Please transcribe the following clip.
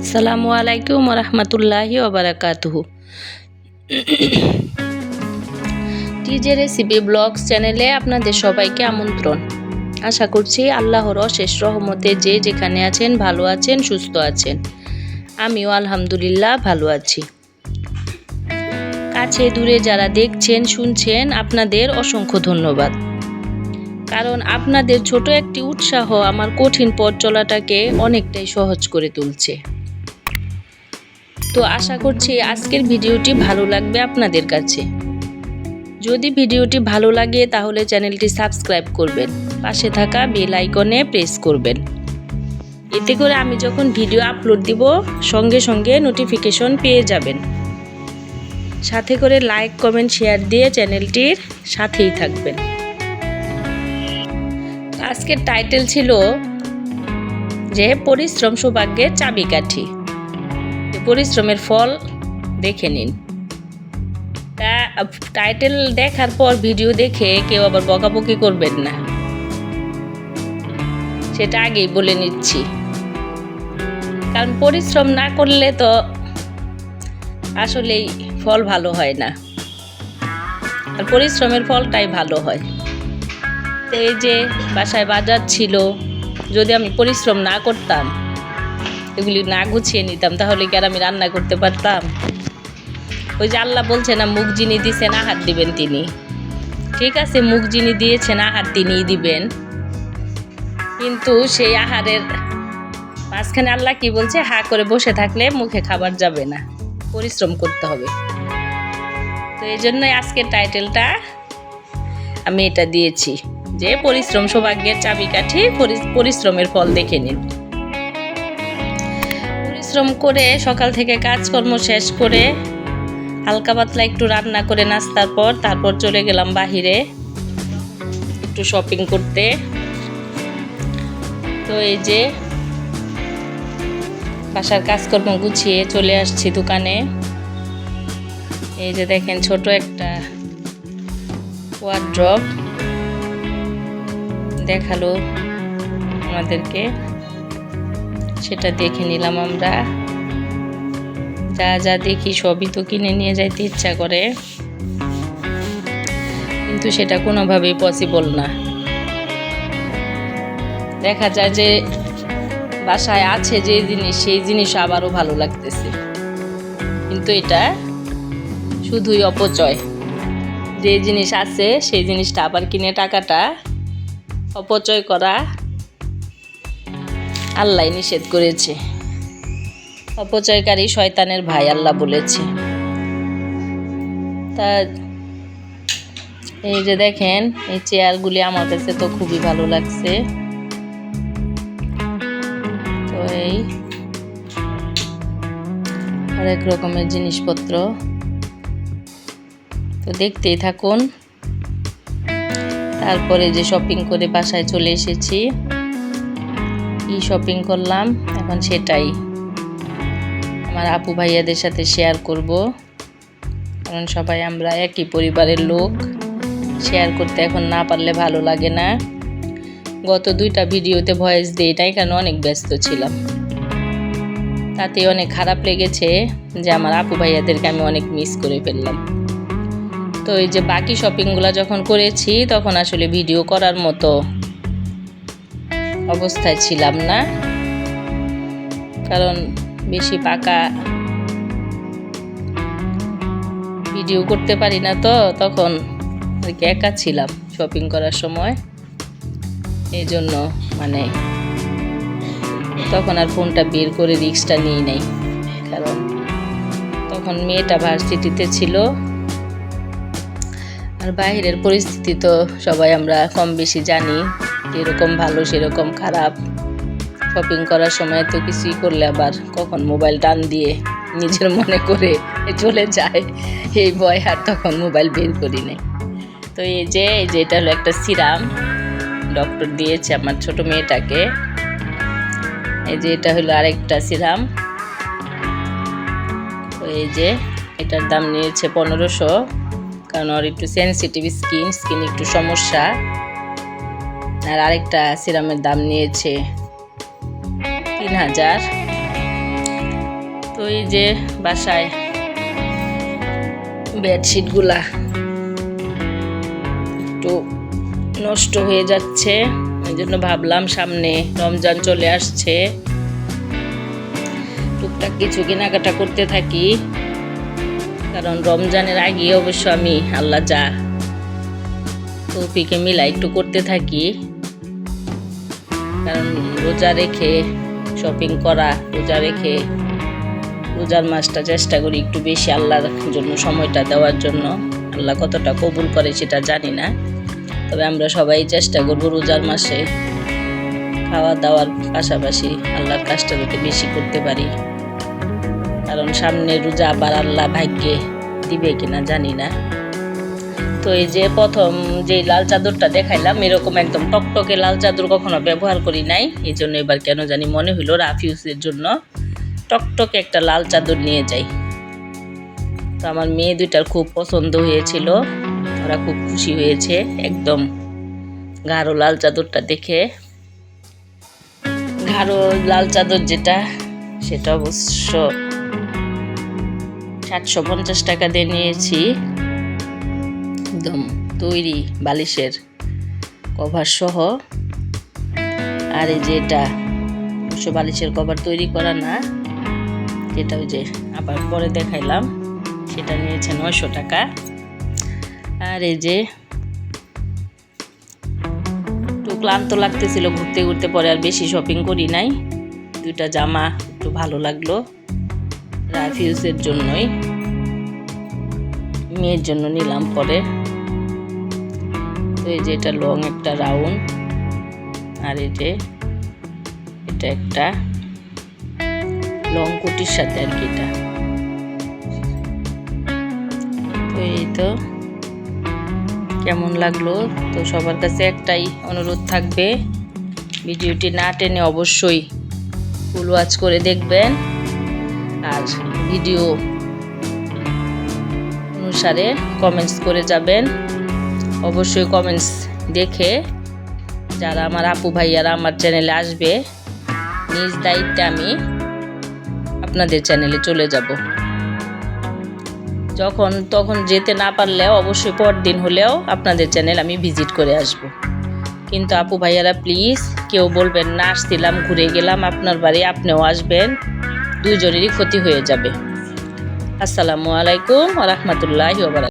আসসালামু আলাইকুম রহমতুল্লাহি ওবরাকাতুহু। টিজে রেসিপি ব্লগস চ্যানেলে আপনাদের সবাইকে আমন্ত্রণ। আশা করছি আল্লাহর অশেষ রহমতে যে যেখানে আছেন, ভালো আছেন, সুস্থ আছেন। আমিও আলহামদুলিল্লাহ ভালো আছি। কাছে দূরে যারা দেখছেন, শুনছেন, আপনাদের অসংখ্য ধন্যবাদ। কারণ আপনাদের ছোট একটি উৎসাহ আমার কঠিন পথ চলাটাকে অনেকটাই সহজ করে তুলছে। তো আশা করছি আজকের ভিডিওটি ভালো লাগবে আপনাদের কাছে। যদি ভিডিওটি ভালো লাগে তাহলে চ্যানেলটি সাবস্ক্রাইব করবেন, পাশে থাকা বেল আইকনে প্রেস করবেন। এতে করে আমি যখন ভিডিও আপলোড দিব, সঙ্গে সঙ্গে নোটিফিকেশন পেয়ে যাবেন। সাথে করে লাইক, কমেন্ট, শেয়ার দিয়ে চ্যানেলটির সাথেই থাকবেন। আজকের টাইটেল ছিল যে, পরিশ্রম সৌভাগ্যের চাবিকাঠি। পরিশ্রমের ফল দেখে নিন। তা টাইটেল দেখার পর ভিডিও দেখে কেউ আবার বকাবকি করবেন না। সেটা আগেই বলে নিচ্ছি। কারণ পরিশ্রম না করলে তো আসলেই ফল ভালো হয় না। আর পরিশ্রমের ফলটাই ভালো হয়। এই যে বাসায় বাজার ছিল, যদি আমি পরিশ্রম না করতাম এগুলি না গুছিয়ে নিতাম, তাহলে কি আর আমি রান্না করতে পারতাম? ওই যে আল্লাহ বলছে না, মুখ যিনি দিছেন, আহার দিবেন তিনি। ঠিক আছে, মুখ যিনি দিয়েছেন, আহার তিনিই দিবেন। কিন্তু সেই আহারের মাঝখানে আল্লাহ কি বলছে? হা করে বসে থাকলে মুখে খাবার যাবে না। পরিশ্রম করতে হবে। তো এই জন্যই আজকের টাইটেলটা আমি এটা দিয়েছি যে পরিশ্রম সৌভাগ্যের চাবিকাঠি পরিশ্রমের ফল দেখে নিন। পরিশ্রম করে সকাল থেকে কাজকর্ম শেষ করে হালকা পাতলা একটু রান্না করে নাস্তার পর তারপর চলে গেলাম বাহিরে একটু শপিং করতে। তো এই যে বাসার কাজকর্ম গুছিয়ে চলে আসছি দোকানে। এই যে দেখেন ছোট একটা ওয়ার্ড্রপ দেখাল আমাদেরকে। সেটা দেখে নিলাম আমরা। যা যা দেখি সবই তো কিনে নিয়ে যাইতে ইচ্ছা করে। কিন্তু সেটা কোনোভাবেই পসিবল না। দেখা যায় যে বাসায় আছে যে জিনিস, সেই জিনিস আবারও ভালো লাগতেছে। কিন্তু এটা শুধুই অপচয়। যে জিনিস আছে, সেই জিনিসটা আবার কিনে টাকাটা অপচয় করা আল্লাহ নিষেধ করেছে। অপচয়কারী শয়তানের ভাই আল্লাহ বলেছে। তা এই যে দেখেন, এই চেয়ারগুলি আমার কাছে তো খুবই ভালো লাগছে। তো এই হরেক রকমের জিনিসপত্র। তো দেখতেই থাকুন। তারপরে যে শপিং করে বাসায় চলে এসেছি। কি শপিং করলাম? এখন সেটাই। আমার আপু ভাইয়াদের সাথে শেয়ার করব। কারণ সবাই আমরা একই পরিবারের লোক। শেয়ার করতে এখন না পারলে ভালো লাগে না। গত দুইটা ভিডিওতে ভয়েস দিই তাই কারণ অনেক ব্যস্ত ছিলাম। তাতে অনেক খারাপ লেগেছে যে আমার আপু ভাইয়াদেরকে আমি অনেক মিস করে ফেললাম। তো এই যে বাকি শপিংগুলো যখন করেছি, তখন আসলে ভিডিও করার মতো অবস্থায় ছিলাম না। কারণ বেশি পাকা ভিডিও করতে পারি না তো, তখন আর কি একা ছিলাম শপিং করার সময়। এই জন্য মানে তখন আর ফোনটা বের করে রিক্সটা নিই নাই। কারণ তখন মেয়েটা ভার্সিটিতে ছিল। আর বাইরের পরিস্থিতি তো সবাই আমরা কম বেশি জানি, যেরকম ভালো সেরকম খারাপ। শপিং করার সময় তো কিছুই করলে আবার কখন মোবাইল টান দিয়ে নিজের মনে করে চলে যায়, এই ভয় আর তখন মোবাইল বের করি নাই তো এই যে এই যে এটা হলো একটা সিরাম ডক্টর দিয়েছে আমার ছোট মেয়েটাকে। এই যে এটা হলো আরেকটা সিরাম। তো এই যে এটার দাম নিয়েছে পনেরোশো। কারণ ওর একটু সেন্সিটিভ স্কিন স্কিন একটু সমস্যা। আর আরেকটা সিরামের দাম নিয়েছে তিন হাজার। তো এই যে বাসায় বেডশিটগুলা একটু নষ্ট হয়ে যাচ্ছে। এই জন্য ভাবলাম সামনে রমজান চলে আসছে। টুকটাক কিছু কেনাকাটা করতে থাকি। কারণ রমজানের আগে অবশ্য আমি আল্লাহ যা তৌফিকে মিলা একটু করতে থাকি। কারণ রোজা রেখে শপিং করা, রোজা রেখে রোজার মাসটা চেষ্টা করি একটু বেশি আল্লাহর জন্য সময়টা দেওয়ার জন্য। আল্লাহ কতটা কবুল করে সেটা জানি না। তবে আমরা সবাই চেষ্টা করব রোজার মাসে খাওয়া দাওয়ার পাশাপাশি আল্লাহর কাজটা যাতে বেশি করতে পারি। কারণ সামনে রোজা আবার আল্লাহ ভাগ্যে দিবে কিনা জানি না। তো এই যে প্রথম যে লাল চাদরটা দেখাইলাম, এরকম একদম টকটকে লাল চাদর কখনো ব্যবহার করি নাই। এই জন্য এবার কেন জানি মনে হইল রাফিউসের জন্য টকটকে একটা লাল চাদর নিয়ে যাই। তো আমার মেয়ে দুইটার খুব পছন্দ হয়েছিল, ওরা খুব খুশি হয়েছে, একদম গাঢ় লাল চাদরটা দেখে। গাঢ় লাল চাদর যেটা, সেটা অবশ্য সাতশো পঞ্চাশ টাকা দিয়ে নিয়েছি। একদম তৈরি বালিশের কভার সহ। আর এই যে এটা বালিশের কভার তৈরি করা না, যেটা ওই যে আবার পরে দেখাইলাম, সেটা নিয়েছে নয়শো টাকা। আর এই যে একটু ক্লান্ত লাগতেছিল, ঘুরতে ঘুরতে পরে আর বেশি শপিং করি নাই। দুইটা জামা একটু ভালো লাগল। রাফিউসের জন্যই, মেয়ের জন্য নিলাম পরে। তো এই যে এটা লং একটা রাউন্ড আর এই যে এটা একটা লং কুটির সাথে আর কি এটা। তো এই তো কেমন লাগল? তো সবার কাছে একটাই অনুরোধ থাকবে, ভিডিওটি না টেনে অবশ্যই ফুল ওয়াচ করে দেখবেন। আর ভিডিও অনুসারে কমেন্টস করে যাবেন। অবশ্যই কমেন্টস দেখে যারা আমার আপু ভাইয়ারা আমার চ্যানেলে আসবে, নিজ দায়িত্বে আমি আপনাদের চ্যানেলে চলে যাব। যখন তখন যেতে না পারলেও অবশ্যই পর দিন হলেও আপনাদের চ্যানেল আমি ভিজিট করে আসব। কিন্তু আপু ভাইয়ারা প্লিজ কেউ বলবেন, না, আসছিলাম, ঘুরে গেলাম, আপনার বাড়ি আপনিও আসবেন। দুইজনেরই ক্ষতি হয়ে যাবে। আসসালামু আলাইকুম রহমতুল্লাহ